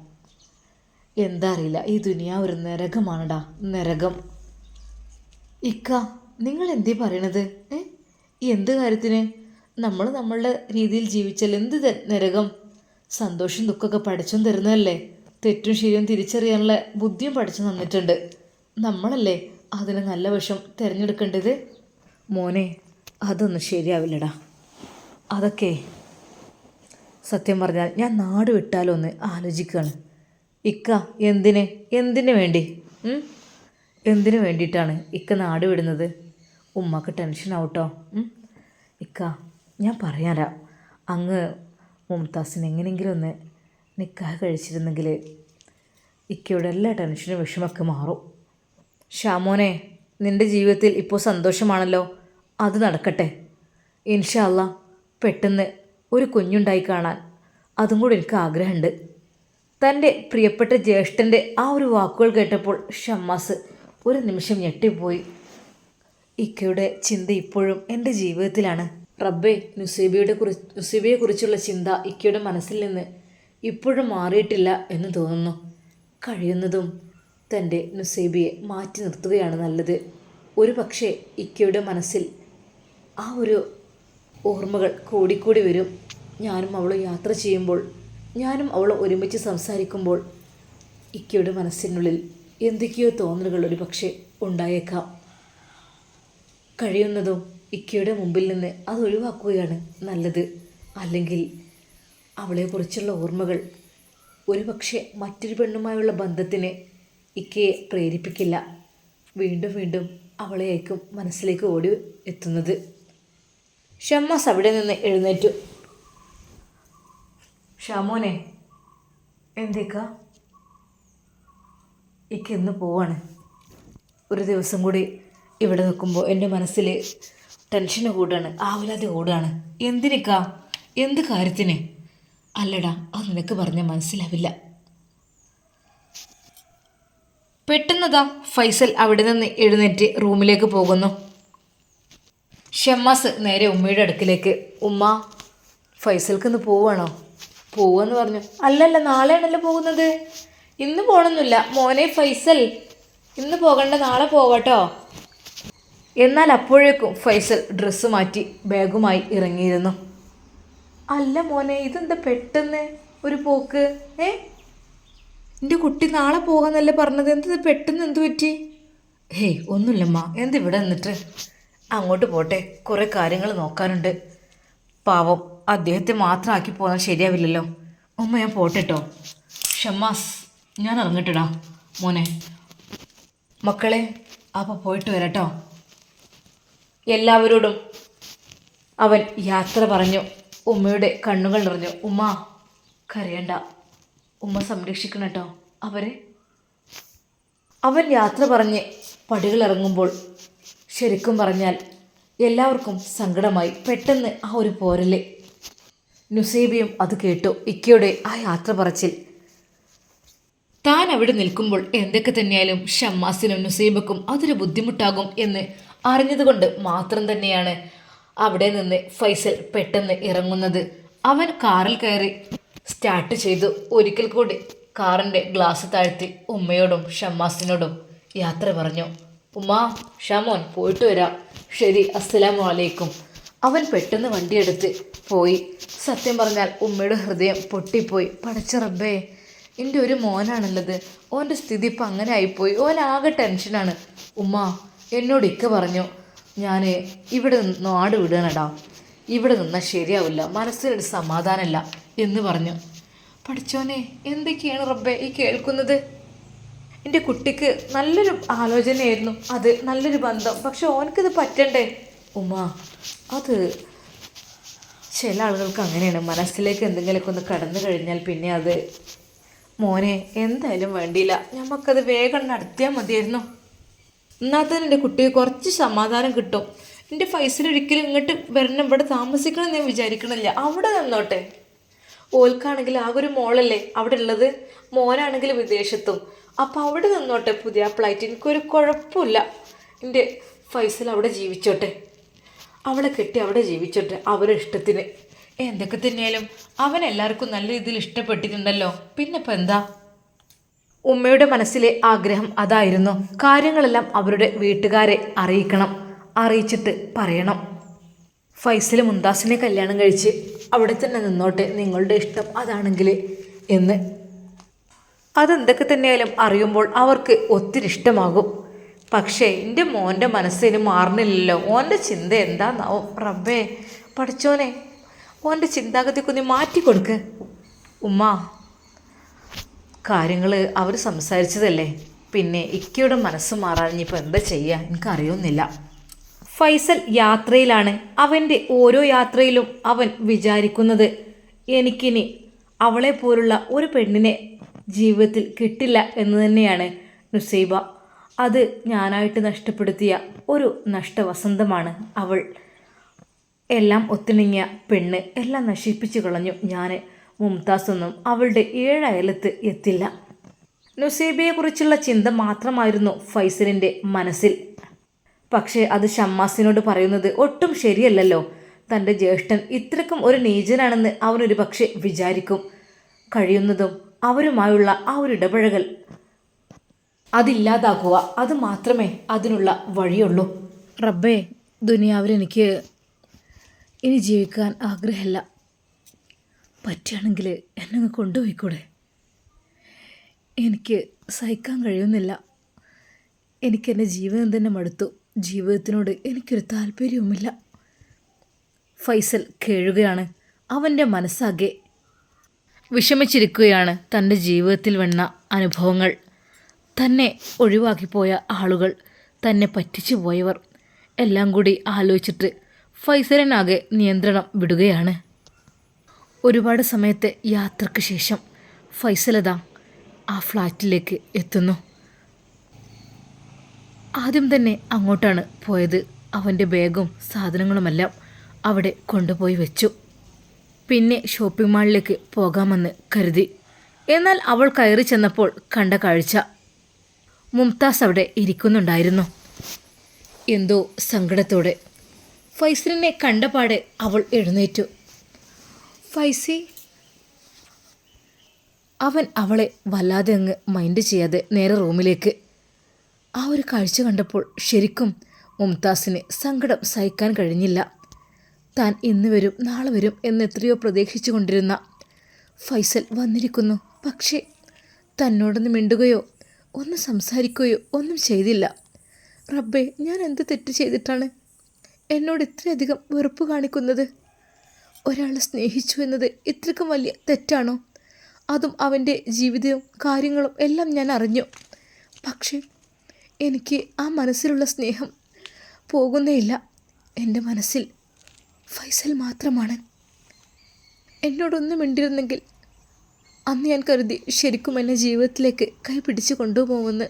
എന്താ അറിയില്ല. ഈ ദുനിയാ ഒരു നരകമാണടാ. നരകം. ഇക്ക നിങ്ങൾ എന്തേ പറയണത്? ഏ? എന്ത് കാര്യത്തിന്? നമ്മൾ നമ്മളുടെ രീതിയിൽ ജീവിച്ചാൽ എന്ത് നരകം? സന്തോഷം ദുഃഖമൊക്കെ പഠിച്ചും തരുന്നതല്ലേ? തെറ്റും ശരിയും തിരിച്ചറിയാനുള്ള ബുദ്ധിയും പഠിച്ചു തന്നിട്ടുണ്ട്. നമ്മളല്ലേ അതിന് നല്ല വശം തിരഞ്ഞെടുക്കേണ്ടത്? മോനെ അതൊന്നും ശരിയാവില്ലടാ. അതൊക്കെ സത്യം പറഞ്ഞാൽ ഞാൻ നാട് വിട്ടാലോ എന്ന് ആലോചിക്കുകയാണ് ഇക്ക എന്തിന്? എന്തിനു വേണ്ടി? എന്തിനു വേണ്ടിയിട്ടാണ് ഇക്ക നാട് വിടുന്നത്? ഉമ്മക്ക് ടെൻഷൻ ആവട്ടോ? ഇക്ക ഞാൻ പറയാനാ. അങ്ങ് മുംതാസിന് എങ്ങനെയെങ്കിലും ഒന്ന് നിക്കാഹ് കഴിച്ചിരുന്നെങ്കിൽ ഇക്കയുടെ എല്ലാ ടെൻഷനും വിഷമൊക്കെ മാറും. ഷാമോനെ നിന്റെ ജീവിതത്തിൽ ഇപ്പോൾ സന്തോഷമാണല്ലോ? അത് നടക്കട്ടെ. ഇൻഷാല്ല പെട്ടെന്ന് ഒരു കുഞ്ഞുണ്ടായി കാണാൻ. അതും കൂടി എനിക്ക് ആഗ്രഹമുണ്ട്. തന്റെ പ്രിയപ്പെട്ട ജ്യേഷ്ഠന്റെ ആ ഒരു വാക്കുകൾ കേട്ടപ്പോൾ ഷമ്മാസ് ഒരു നിമിഷം ഞെട്ടിപ്പോയി. ഇക്കയുടെ ചിന്ത ഇപ്പോഴും എന്റെ ജീവിതത്തിലാണ്. റബ്ബെ നുസീബിയുടെ കുറി നുസീബിയെക്കുറിച്ചുള്ള ചിന്ത ഇക്കയുടെ മനസ്സിൽ നിന്ന് ഇപ്പോഴും മാറിയിട്ടില്ല എന്ന് തോന്നുന്നു. കഴിയുന്നതും തന്റെ നുസീബിയെ മാറ്റി നിർത്തുകയാണ് നല്ലത്. ഒരു പക്ഷേ ഇക്കയുടെ മനസ്സിൽ ആ ഒരു ഓർമ്മകൾ കൂടിക്കൂടി വരും. ഞാനും അവളും യാത്ര ചെയ്യുമ്പോൾ ഞാനും അവളും ഒരുമിച്ച് സംസാരിക്കുമ്പോൾ ഇക്കയുടെ മനസ്സിനുള്ളിൽ എന്തൊക്കെയോ തോന്നലുകൾ ഒരു പക്ഷേ ഉണ്ടായേക്കാം. കഴിയുന്നതും ഇക്കയുടെ മുമ്പിൽ നിന്ന് അത് ഒഴിവാക്കുകയാണ് നല്ലത്. അല്ലെങ്കിൽ അവളെക്കുറിച്ചുള്ള ഓർമ്മകൾ ഒരുപക്ഷെ മറ്റൊരു പെണ്ണുമായുള്ള ബന്ധത്തിന് ഇക്കയെ പ്രേരിപ്പിക്കില്ല. വീണ്ടും വീണ്ടും അവളെയായിരിക്കും മനസ്സിലേക്ക് ഓടി എത്തുന്നത്. ഷമ്മാസ് അവിടെ നിന്ന് എഴുന്നേറ്റു. ഷാമോനെ എന്തേക്ക? ഇക്ക് ഇന്ന് പോവാണ്. ഒരു ദിവസം കൂടി ഇവിടെ നിൽക്കുമ്പോൾ എന്റെ മനസ്സിൽ ടെൻഷന് കൂടാണ് ആവലാതി കൂടുകയാണ് എന്തിനിക്കാ? എന്ത് കാര്യത്തിന്? അല്ലടാ അത് നിനക്ക് പറഞ്ഞാൽ മനസ്സിലാവില്ല. പെട്ടെന്നതാ ഫൈസൽ അവിടെ നിന്ന് എഴുന്നേറ്റ് റൂമിലേക്ക് പോകുന്നു. ഷമ്മാസ് നേരെ ഉമ്മയുടെ അടുക്കിലേക്ക് ഉമ്മ ഫൈസൽക്ക് ഇന്ന് പോവാണോ? പോവെന്ന് പറഞ്ഞു. അല്ലല്ല നാളെയാണല്ലോ പോകുന്നത്. ഇന്ന് പോകണമെന്നില്ല മോനെ ഫൈസൽ ഇന്ന് പോകണ്ട നാളെ പോകട്ടോ എന്നാൽ അപ്പോഴേക്കും ഫൈസൽ ഡ്രസ്സ് മാറ്റി ബാഗുമായി ഇറങ്ങിയിരുന്നു. അല്ല മോനെ ഇതെന്താ പെട്ടെന്ന്? ഒരു പോക്ക് ഏ? എന്റെ കുട്ടി നാളെ പോകാന്നല്ലേ പറഞ്ഞത് എന്ത് പെട്ടെന്ന് എന്ത് പറ്റി? ഹേയ് ഒന്നുമില്ലമ്മ എന്തിവിടെ നിന്നിട്ട്? അങ്ങോട്ട് പോട്ടെ. കുറേ കാര്യങ്ങൾ നോക്കാനുണ്ട്. പാവം അദ്ദേഹത്തെ മാത്രം ആക്കി പോകാൻ ശരിയാവില്ലല്ലോ. ഉമ്മ ഞാൻ പോട്ടെട്ടോ ഷമ്മാസ് ഞാൻ ഇറങ്ങട്ടെടാ. മോനെ മക്കളെ അപ്പോൾ പോയിട്ട് വരാട്ടോ എല്ലാവരോടും അവൻ യാത്ര പറഞ്ഞു. ഉമ്മയുടെ കണ്ണുകൾ നിറഞ്ഞു. ഉമ്മ കരയണ്ട. ഉമ്മ സംരക്ഷിക്കണം കേട്ടോ അവരെ അവൻ യാത്ര പറഞ്ഞ് പടികൾ ഇറങ്ങുമ്പോൾ ശരിക്കും പറഞ്ഞാൽ എല്ലാവർക്കും സങ്കടമായി പെട്ടെന്ന് ആ ഒരു പോരൽ. നുസൈബിയും അത് കേട്ടു. ഇക്കയുടെ ആ യാത്ര പറച്ചിൽ. താൻ അവിടെ നിൽക്കുമ്പോൾ എന്തൊക്കെ തന്നെയായാലും ഷമ്മാസിനും നുസൈബക്കും അതൊരു ബുദ്ധിമുട്ടാകും എന്ന് അറിഞ്ഞതുകൊണ്ട് മാത്രം തന്നെയാണ് അവിടെ നിന്ന് ഫൈസൽ പെട്ടെന്ന് ഇറങ്ങുന്നത്. അവൻ കാറിൽ കയറി സ്റ്റാർട്ട് ചെയ്തു. ഒരിക്കൽ കൂടി കാറിന്റെ ഗ്ലാസ് താഴ്ത്തി ഉമ്മയോടും ഷമ്മാസിനോടും യാത്ര പറഞ്ഞു. ഉമ്മ ഷമോൻ പോയിട്ട് വരാം. ശരി അസ്സലാമു അലൈക്കും അവൻ പെട്ടെന്ന് വണ്ടിയെടുത്ത് പോയി. സത്യം പറഞ്ഞാൽ ഉമ്മയുടെ ഹൃദയം പൊട്ടിപ്പോയി. പടച്ച റബ്ബേ എന്റെ ഒരു മോനാണുള്ളത്. ഓന്റെ സ്ഥിതി ഇപ്പം അങ്ങനെ ആയിപ്പോയി. ഓൻ ആകെ ടെൻഷനാണ്. ഉമ്മ എന്നോട് ഇക്ക പറഞ്ഞു ഞാൻ ഇവിടെ നിന്ന് നാട് വിടണടാ. ഇവിടെ നിന്നാൽ ശരിയാവില്ല. മനസ്സിനൊരു സമാധാനമില്ല. എന്ന് പറഞ്ഞു. പഠിച്ചോനെ എന്തൊക്കെയാണ് റബ്ബെ ഈ കേൾക്കുന്നത്? എന്റെ കുട്ടിക്ക് നല്ലൊരു ആലോചനയായിരുന്നു. അത് നല്ലൊരു ബന്ധം. പക്ഷെ ഓനക്കിത് പറ്റണ്ടേ? ഉമ്മ അത് ചില ആളുകൾക്ക് അങ്ങനെയാണ്. മനസ്സിലേക്ക് എന്തെങ്കിലുമൊക്കെ ഒന്ന് കടന്നു കഴിഞ്ഞാൽ പിന്നെ അത് മോനെ എന്തായാലും വേണ്ടിയില്ല. നമുക്കത് വേഗം നടത്തിയാൽ മതിയായിരുന്നു. എന്നാൽ എന്റെ കുട്ടിക്ക് കുറച്ച് സമാധാനം കിട്ടും. എന്റെ ഫൈസൽ ഒരിക്കലും ഇങ്ങോട്ട് വരണം. ഇവിടെ താമസിക്കണം ഞാൻ വിചാരിക്കണില്ല. അവിടെ നിന്നോട്ടെ. ഓൽക്കാണെങ്കിൽ ആ ഒരു മോളല്ലേ അവിടെ ഉള്ളത്? മോനാണെങ്കിൽ വിദേശത്തും. അപ്പം അവിടെ നിന്നോട്ടെ പുതിയ ഫ്ലൈറ്റ് എനിക്കൊരു കുഴപ്പമില്ല. എന്റെ ഫൈസൽ അവിടെ ജീവിച്ചോട്ടെ. അവളെ കെട്ടി അവിടെ ജീവിച്ചോട്ടെ അവരുടെ ഇഷ്ടത്തിന്. എന്തൊക്കെ തന്നെയാലും അവൻ എല്ലാവർക്കും നല്ല രീതിയിൽ ഇഷ്ടപ്പെട്ടിട്ടുണ്ടല്ലോ. പിന്നെ ഇപ്പം എന്താ? ഉമ്മയുടെ മനസ്സിലെ ആഗ്രഹം അതായിരുന്നു. കാര്യങ്ങളെല്ലാം അവരുടെ വീട്ടുകാരെ അറിയിക്കണം അറിയിച്ചിട്ട് പറയണം. ഫൈസൽ മുന്താസിനെ കല്യാണം കഴിച്ച് അവിടെ തന്നെ നിന്നോട്ടെ നിങ്ങളുടെ ഇഷ്ടം അതാണെങ്കിൽ എന്ന്. അതെന്തൊക്കെ തന്നെയായാലും അറിയുമ്പോൾ അവർക്ക് ഒത്തിരി ഇഷ്ടമാകും. പക്ഷേ എന്റെ മോന്റെ മനസ്സിന് മാറുന്നില്ലല്ലോ. ഓന്റെ ചിന്ത എന്താന്നാവും? റബ്ബേ പഠിച്ചോനെ ഓന്റെ മാറ്റി മാറ്റിക്കൊടുക്ക് ഉമ്മ കാര്യങ്ങൾ അവർ സംസാരിച്ചതല്ലേ? പിന്നെ ഇക്കയുടെ മനസ്സ് മാറാൻ ഇനിയിപ്പോൾ എന്താ ചെയ്യുക എനിക്കറിയുന്നില്ല. ഫൈസൽ യാത്രയിലാണ്. അവന്റെ ഓരോ യാത്രയിലും അവൻ വിചാരിക്കുന്നത് എനിക്കിനി അവളെ പോലുള്ള ഒരു പെണ്ണിനെ ജീവിതത്തിൽ കിട്ടില്ല എന്ന് തന്നെയാണ് നുസൈബ. അത് ഞാനായിട്ട് നഷ്ടപ്പെടുത്തിയ ഒരു നഷ്ടവസന്തമാണ് അവൾ. എല്ലാം ഒത്തിണങ്ങിയ പെണ്ണ് എല്ലാം നശിപ്പിച്ചു കളഞ്ഞു ഞാൻ മുംതാസൊന്നും അവളുടെ ഏഴയലത്ത് എത്തില്ല. നുസൈബയെക്കുറിച്ചുള്ള ചിന്ത മാത്രമായിരുന്നു ഫൈസലിന്റെ മനസ്സിൽ. പക്ഷേ അത് ഷമ്മാസിനോട് പറയുന്നത് ഒട്ടും ശരിയല്ലല്ലോ. തന്റെ ജ്യേഷ്ഠൻ ഇത്രക്കും ഒരു നീചനാണെന്ന് അവനൊരു പക്ഷേ വിചാരിക്കും. കഴിയുന്നതും അവരുമായുള്ള ആ ഒരു ഇടപഴകൽ. അതില്ലാതാക്കുക അത് മാത്രമേ അതിനുള്ള വഴിയുള്ളൂ. റബ്ബേ ദുനിയാവിൽ എനിക്ക് ഇനി ജീവിക്കാൻ ആഗ്രഹമില്ല. പറ്റുകയാണെങ്കിൽ എന്നെ കൊണ്ടുപോയിക്കൂടെ? എനിക്ക് സഹിക്കാൻ കഴിയുന്നില്ല. എനിക്കെന്റെ ജീവിതം തന്നെ മടുത്തു. ജീവിതത്തിനോട് എനിക്കൊരു താല്പര്യവുമില്ല. ഫൈസൽ കേഴുകയാണ്. അവന്റെ മനസ്സാകെ വിഷമിച്ചിരിക്കുകയാണ് തന്റെ ജീവിതത്തിൽ വന്ന അനുഭവങ്ങൾ. തന്നെ ഒഴിവാക്കിപ്പോയ ആളുകൾ തന്നെ പറ്റിച്ചു പോയവർ. എല്ലാം കൂടി ആലോചിച്ചിട്ട് ഫൈസലിനാകെ നിയന്ത്രണം വിടുകയാണ്. ഒരുപാട് സമയത്തെ യാത്രയ്ക്ക് ശേഷം ഫൈസലത ആ ഫ്ലാറ്റിലേക്ക് എത്തുന്നു. ആദ്യം തന്നെ അങ്ങോട്ടാണ് പോയത്. അവന്റെ ബാഗും സാധനങ്ങളുമെല്ലാം അവിടെ കൊണ്ടുപോയി വെച്ചു. പിന്നെ ഷോപ്പിംഗ് മാളിലേക്ക് പോകാമെന്ന് കരുതി. എന്നാൽ അവൾ കയറി ചെന്നപ്പോൾ കണ്ട കാഴ്ച. മുംതാസ് അവിടെ ഇരിക്കുന്നുണ്ടായിരുന്നു. എന്തോ സങ്കടത്തോടെ. ഫൈസലിനെ കണ്ടപാടെ അവൾ എഴുന്നേറ്റു. ഫൈസി അവൻ അവളെ വല്ലാതെ അങ്ങ് മൈൻഡ് ചെയ്യാതെ നേരെ റൂമിലേക്ക്. ആ ഒരു കാഴ്ച കണ്ടപ്പോൾ ശരിക്കും മുംതാസിന് സങ്കടം സഹിക്കാൻ കഴിഞ്ഞില്ല. താൻ ഇന്ന് വരും നാളെ വരും എന്ന് എത്രയോ പ്രതീക്ഷിച്ചു കൊണ്ടിരുന്ന ഫൈസൽ വന്നിരിക്കുന്നു. പക്ഷേ തന്നോടൊന്ന് മിണ്ടുകയോ ഒന്ന് സംസാരിക്കുകയോ ഒന്നും ചെയ്തില്ല. റബ്ബേ ഞാൻ എന്ത് തെറ്റ് ചെയ്തിട്ടാണ് എന്നോട് ഇത്രയധികം വെറുപ്പ് കാണിക്കുന്നത്? ഒരാളെ സ്നേഹിച്ചു എന്നത് ഇത്രക്കും വലിയ തെറ്റാണോ? അതും അവന്റെ ജീവിതവും കാര്യങ്ങളും എല്ലാം ഞാൻ അറിഞ്ഞു. പക്ഷേ എനിക്ക് ആ മനസ്സിലുള്ള സ്നേഹം പോകുന്നേയില്ല. എന്റെ മനസ്സിൽ ഫൈസൽ മാത്രമാണ്. എന്നോടൊന്നും മിണ്ടിരുന്നെങ്കിൽ അന്ന് ഞാൻ കരുതി ശരിക്കും എന്നെ ജീവിതത്തിലേക്ക് കൈ പിടിച്ച് കൊണ്ടുപോകുമെന്ന്.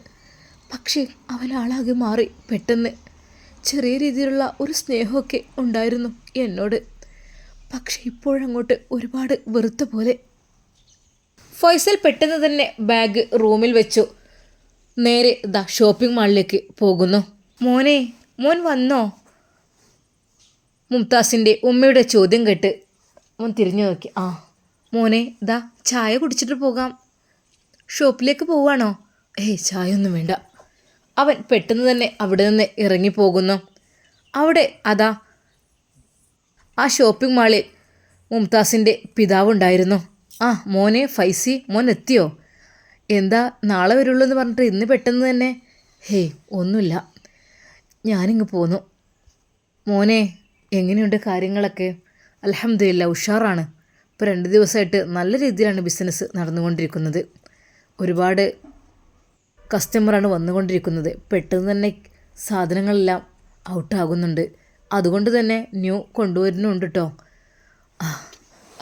പക്ഷേ അവൻ ആളാകെ മാറി പെട്ടെന്ന്. ചെറിയ രീതിയിലുള്ള ഒരു സ്നേഹമൊക്കെ ഉണ്ടായിരുന്നു എന്നോട്. പക്ഷേ ഇപ്പോഴങ്ങോട്ട് ഒരുപാട് വെറുത്ത പോലെ. ഫൈസൽ പെട്ടെന്ന് തന്നെ ബാഗ് റൂമിൽ വെച്ചു. നേരെ ദ ഷോപ്പിംഗ് മാളിലേക്ക് പോകുന്നു. മോനെ മോൻ വന്നോ? മുംതാസിന്റെ ഉമ്മയുടെ ചോദ്യം കേട്ട് അവൻ തിരിഞ്ഞു നോക്കി. ആ മോനെ ദാ ചായ കുടിച്ചിട്ട് പോകാം. ഷോപ്പിലേക്ക് പോവാണോ? ഏയ് ചായ ഒന്നും വേണ്ട. അവൻ പെട്ടെന്ന് തന്നെ അവിടെ നിന്ന് ഇറങ്ങിപ്പോകുന്നു അവിടെ അതാ ആ ഷോപ്പിംഗ് മാളിൽ മുംതാസിന്റെ പിതാവുണ്ടായിരുന്നു ആ മോനെ ഫൈസി മോൻ എത്തിയോ? എന്താ നാളെ വരുള്ളൂ എന്ന് പറഞ്ഞിട്ട് ഇന്ന് പെട്ടെന്ന് തന്നെ? ഹേയ് ഒന്നുമില്ല. ഞാനിങ്ങ് പോന്നു. മോനെ എങ്ങനെയുണ്ട് കാര്യങ്ങളൊക്കെ? അലഹമില്ല ഉഷാറാണ്. ഇപ്പോൾ രണ്ട് ദിവസമായിട്ട് നല്ല രീതിയിലാണ് ബിസിനസ് നടന്നുകൊണ്ടിരിക്കുന്നത്. ഒരുപാട് കസ്റ്റമറാണ് വന്നുകൊണ്ടിരിക്കുന്നത്. പെട്ടെന്ന് തന്നെ സാധനങ്ങളെല്ലാം ഔട്ടാകുന്നുണ്ട് അതുകൊണ്ട് തന്നെ ന്യൂ കൊണ്ടുവരുന്നുണ്ട് കേട്ടോ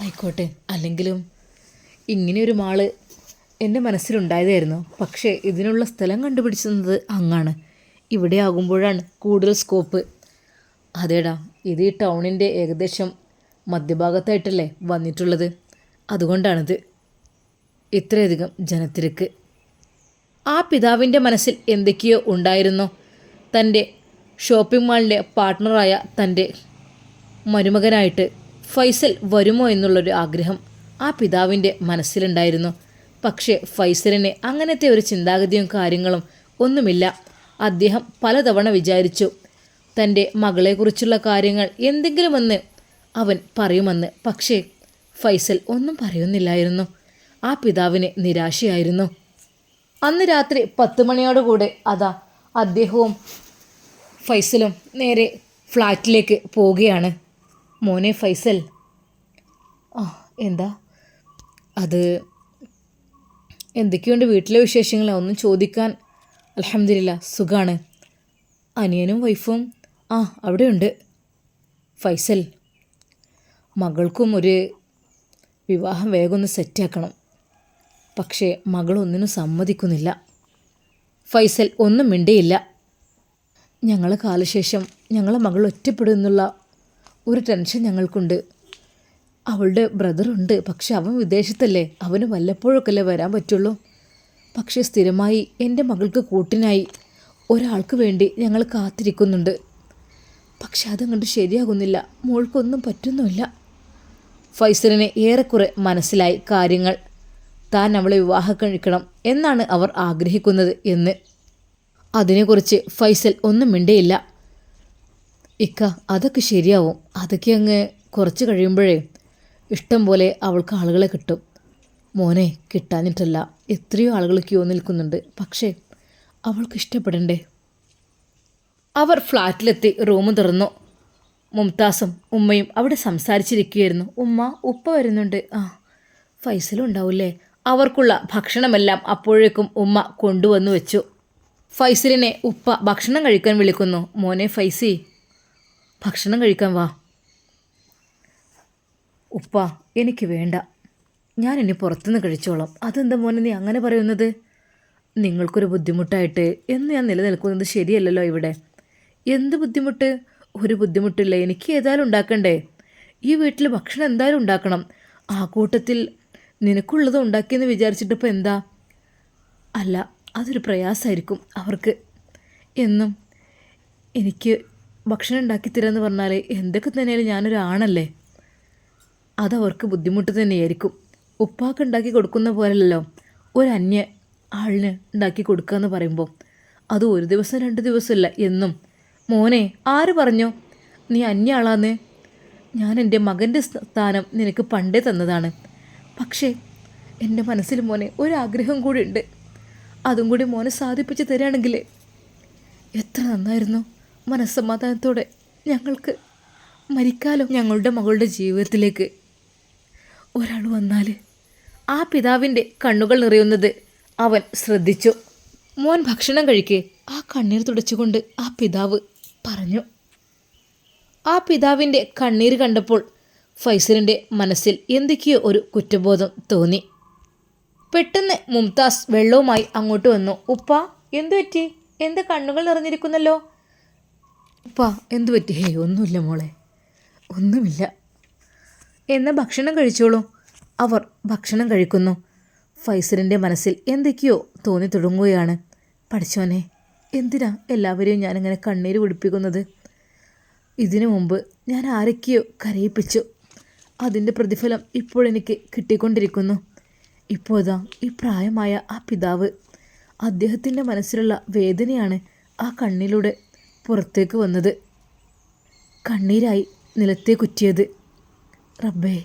ആയിക്കോട്ടെ. അല്ലെങ്കിലും ഇങ്ങനെയൊരു മാൾ എന്റെ മനസ്സിലുണ്ടായതായിരുന്നു. പക്ഷേ ഇതിനുള്ള സ്ഥലം കണ്ടുപിടിച്ചത് അങ്ങാണ്. ഇവിടെ ആകുമ്പോഴാണ് കൂടുതൽ സ്കോപ്പ് അതേടാ ഇത് ഈ ടൗണിന്റെ ഏകദേശം മധ്യഭാഗത്തായിട്ടല്ലേ വന്നിട്ടുള്ളത്. അതുകൊണ്ടാണിത്. ഇത്രയധികം ജനത്തിരക്ക്. ആ പിതാവിന്റെ മനസ്സിൽ എന്തൊക്കെയോ ഉണ്ടായിരുന്നോ. തന്റെ ഷോപ്പിംഗ് മാളിന്റെ പാർട്ട്ണറായ തന്റെ മരുമകനായിട്ട് ഫൈസൽ വരുമോ എന്നുള്ളൊരു ആഗ്രഹം ആ പിതാവിന്റെ മനസ്സിലുണ്ടായിരുന്നു. പക്ഷേ ഫൈസലിന് അങ്ങനത്തെ ഒരു ചിന്താഗതിയും കാര്യങ്ങളും ഒന്നുമില്ല. അദ്ദേഹം പലതവണ വിചാരിച്ചു തന്റെ മകളെക്കുറിച്ചുള്ള കാര്യങ്ങൾ എന്തെങ്കിലുമെന്ന് അവൻ പറയുമെന്ന്. പക്ഷേ ഫൈസൽ ഒന്നും പറയുന്നില്ലായിരുന്നു. ആ പിതാവിന് നിരാശയായിരുന്നു. അന്ന് രാത്രി പത്ത് മണിയോടുകൂടെ അതാ അദ്ദേഹവും ഫൈസലും നേരെ ഫ്ലാറ്റിലേക്ക് പോവുകയാണ്. മോനെ ഫൈസൽ. ആ എന്താ? അത് എന്തൊക്കെയുണ്ട് വീട്ടിലെ വിശേഷങ്ങൾ? ഒന്നും ചോദിക്കാൻ അലഹമില്ല സുഖമാണ് അനിയനും വൈഫും ആ അവിടെയുണ്ട്. ഫൈസൽ മകൾക്കും ഒരു വിവാഹം വേഗം ഒന്ന് സെറ്റാക്കണം. പക്ഷേ മകളൊന്നിനും സമ്മതിക്കുന്നില്ല. ഫൈസൽ ഒന്നും മിണ്ടിയില്ല. ഞങ്ങളെ കാലശേഷം ഞങ്ങളെ മകൾ ഒറ്റപ്പെടുന്നുള്ള ഒരു ടെൻഷൻ ഞങ്ങൾക്കുണ്ട്. അവളുടെ ബ്രദറുണ്ട് പക്ഷെ അവൻ വിദേശത്തല്ലേ. അവന് വല്ലപ്പോഴൊക്കെ വരാൻ പറ്റുള്ളൂ. പക്ഷേ സ്ഥിരമായി എന്റെ മകൾക്ക് കൂട്ടിനായി ഒരാൾക്ക് വേണ്ടി ഞങ്ങൾ കാത്തിരിക്കുന്നുണ്ട്. പക്ഷെ അതങ്ങോട്ട് ശരിയാകുന്നില്ല. മോൾക്കൊന്നും പറ്റുന്നുമില്ല. ഫൈസലിനെ ഏറെക്കുറെ മനസ്സിലായി കാര്യങ്ങൾ. താൻ അവളെ വിവാഹം കഴിക്കണം എന്നാണ് അവർ ആഗ്രഹിക്കുന്നത് എന്ന്. അതിനെക്കുറിച്ച് ഫൈസൽ ഒന്നും മിണ്ടയില്ല. ഇക്ക അതൊക്കെ ശരിയാവും. അതൊക്കെ അങ്ങ് കുറച്ച് കഴിയുമ്പോഴേ ഇഷ്ടം പോലെ അവൾക്ക് ആളുകളെ കിട്ടും. മോനെ കിട്ടാനിട്ടല്ല എത്രയോ ആളുകൾ ക്യൂ നിൽക്കുന്നുണ്ട്. പക്ഷേ അവൾക്ക് ഇഷ്ടപ്പെടണ്ടേ? അവർ ഫ്ലാറ്റിലെത്തി റൂം തുറന്നു. മുംതാസും ഉമ്മയും അവിടെ സംസാരിച്ചിരിക്കുകയായിരുന്നു. ഉമ്മ ഉപ്പ വരുന്നുണ്ട്. ആ ഫൈസലും ഉണ്ടാവില്ലേ? അവർക്കുള്ള ഭക്ഷണമെല്ലാം അപ്പോഴേക്കും ഉമ്മ കൊണ്ടുവന്നു വെച്ചു. ഫൈസലിനെ ഉപ്പ ഭക്ഷണം കഴിക്കാൻ വിളിക്കുന്നു. മോനെ ഫൈസി ഭക്ഷണം കഴിക്കാൻ വാ. ഉപ്പ എനിക്ക് വേണ്ട. ഞാൻ ഇനി പുറത്തുനിന്ന് കഴിച്ചോളാം. അതെന്താ മോനെ നീ അങ്ങനെ പറയുന്നത്? നിങ്ങൾക്കൊരു ബുദ്ധിമുട്ടായിട്ട് എന്ന് ഞാൻ നിലനിൽക്കുന്നത് ശരിയല്ലല്ലോ ഇവിടെ. എന്ത് ബുദ്ധിമുട്ട്? ഒരു ബുദ്ധിമുട്ടില്ല? എനിക്ക് ഏതായാലും ഉണ്ടാക്കണ്ടേ? ഈ വീട്ടിൽ ഭക്ഷണം എന്തായാലും ഉണ്ടാക്കണം. ആ കൂട്ടത്തിൽ നിനക്കുള്ളത് ഉണ്ടാക്കിയെന്ന് വിചാരിച്ചിട്ടിപ്പോൾ എന്താ? അല്ല അതൊരു പ്രയാസമായിരിക്കും അവർക്ക്. എന്നും എനിക്ക് ഭക്ഷണം ഉണ്ടാക്കി പറഞ്ഞാൽ എന്തൊക്കെ തന്നെയാലും ഞാനൊരു ആണല്ലേ? അതവർക്ക് ബുദ്ധിമുട്ട് തന്നെയായിരിക്കും. ഉപ്പാക്ക് ഉണ്ടാക്കി കൊടുക്കുന്ന പോലല്ലോ ഒരു അന്യ ആളിന് ഉണ്ടാക്കി കൊടുക്കുക എന്ന് പറയുമ്പോൾ അത് ഒരു ദിവസം രണ്ട് ദിവസമല്ല എന്നും മോനെ ആര് പറഞ്ഞു? നീ അന്യയാളാന്ന് ഞാൻ എന്റെ മകന്റെ സ്ഥാനം നിനക്ക് പണ്ടേ തന്നതാണ്. പക്ഷേ എന്റെ മനസ്സിൽ മോനെ ഒരാഗ്രഹം കൂടി ഉണ്ട്. അതും കൂടി മോനെ സാധിപ്പിച്ച് തരികയാണെങ്കിൽ എത്ര നന്നായിരുന്നു മനസ്സമാധാനത്തോടെ ഞങ്ങൾക്ക് മരിക്കാലോ ഞങ്ങളുടെ മകളുടെ ജീവിതത്തിലേക്ക്. ഒരാൾ വന്നാൽ ആ പിതാവിന്റെ കണ്ണുകൾ നിറയുന്നത് അവൻ ശ്രദ്ധിച്ചു. മോൻ ഭക്ഷണം കഴിക്കേ ആ കണ്ണീർ തുടച്ചുകൊണ്ട് ആ പിതാവ് പറഞ്ഞു. ആ പിതാവിന്റെ കണ്ണീര് കണ്ടപ്പോൾ ഫൈസലിന്റെ മനസ്സിൽ എന്തൊക്കെയോ ഒരു കുറ്റബോധം തോന്നി. പെട്ടെന്ന് മുംതാസ് വെള്ളവുമായി അങ്ങോട്ട് വന്നു. ഉപ്പ എന്തു പറ്റി? എന്ത് കണ്ണുകൾ നിറഞ്ഞിരിക്കുന്നല്ലോ? ഉപ്പ എന്തു പറ്റി? ഹേ ഒന്നുമില്ല മോളെ. ഒന്നുമില്ല. എന്ന ഭക്ഷണം കഴിച്ചോളൂ. അവർ ഭക്ഷണം കഴിക്കുന്നു. ഫൈസലിന്റെ മനസ്സിൽ എന്തൊക്കെയോ തോന്നി തുടങ്ങുകയാണ്. പഠിച്ചോനെ എന്തിനാ എല്ലാവരെയും ഞാനിങ്ങനെ കണ്ണീര് പിടിപ്പിക്കുന്നത്? ഇതിനു മുമ്പ് ഞാൻ ആരൊക്കെയോ കരയിപ്പിച്ചു. അതിന്റെ പ്രതിഫലം ഇപ്പോൾ എനിക്ക് കിട്ടിക്കൊണ്ടിരിക്കുന്നു. ഇപ്പോഴാ ഈ പ്രായമായ ആ പിതാവ് അദ്ദേഹത്തിന്റെ മനസ്സിലുള്ള വേദനയാണ് ആ കണ്ണിലൂടെ പുറത്തേക്ക് വന്നത്. കണ്ണീരായി നിലത്തെ കുറ്റിയത്. റബ്ബേ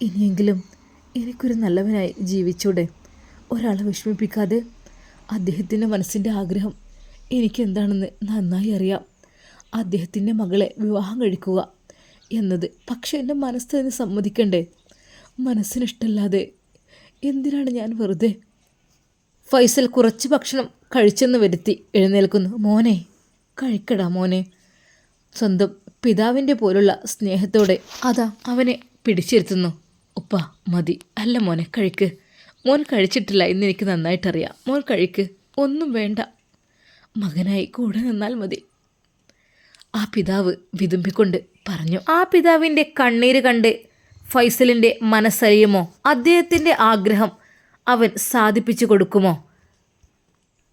ഇനിയെങ്കിലും എനിക്കൊരു നല്ലവനായി ജീവിച്ചൂടെ. ഒരാളെ വിഷമിപ്പിക്കാതെ അദ്ദേഹത്തിന്റെ മനസ്സിന്റെ ആഗ്രഹം എനിക്കെന്താണെന്ന് നന്നായി അറിയാം. അദ്ദേഹത്തിന്റെ മകളെ വിവാഹം കഴിക്കുക എന്നത് പക്ഷെ എന്റെ മനസ്സിന് സമ്മതിക്കണ്ടേ? മനസ്സിനിഷ്ടല്ലാതെ എന്തിനാണ് ഞാൻ വെറുതെ? ഫൈസൽ കുറച്ച് ഭക്ഷണം കഴിച്ചെന്ന് വരുത്തി എഴുന്നേൽക്കുന്നു. മോനെ കഴിക്കടാ മോനെ. സ്വന്തം പിതാവിന്റെ പോലുള്ള സ്നേഹത്തോടെ അതാ അവനെ പിടിച്ചിരുത്തുന്നു. ഉപ്പ മതി. അല്ല മോനെ കഴിക്ക്. മോൻ കഴിച്ചിട്ടില്ല എന്ന് എനിക്ക് നന്നായിട്ടറിയാം. മോൻ കഴിക്ക്. ഒന്നും വേണ്ട. മകനായി കൂടെ നിന്നാൽ മതി. ആ പിതാവ് വിതുമ്പിക്കൊണ്ട് പറഞ്ഞു ആ പിതാവിന്റെ കണ്ണീര് കണ്ട് ഫൈസലിന്റെ മനസ്സറിയുമോ? അദ്ദേഹത്തിന്റെ ആഗ്രഹം അവൻ സാധിപ്പിച്ചു കൊടുക്കുമോ?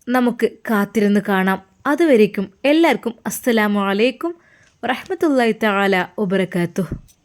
നമുക്ക് കാത്തിരുന്ന് കാണാം. അതുവരേക്കും എല്ലാവർക്കും അസ്സലാമലൈക്കും വറഹമത്തല്ലാ തആല വബറകാതുഹു.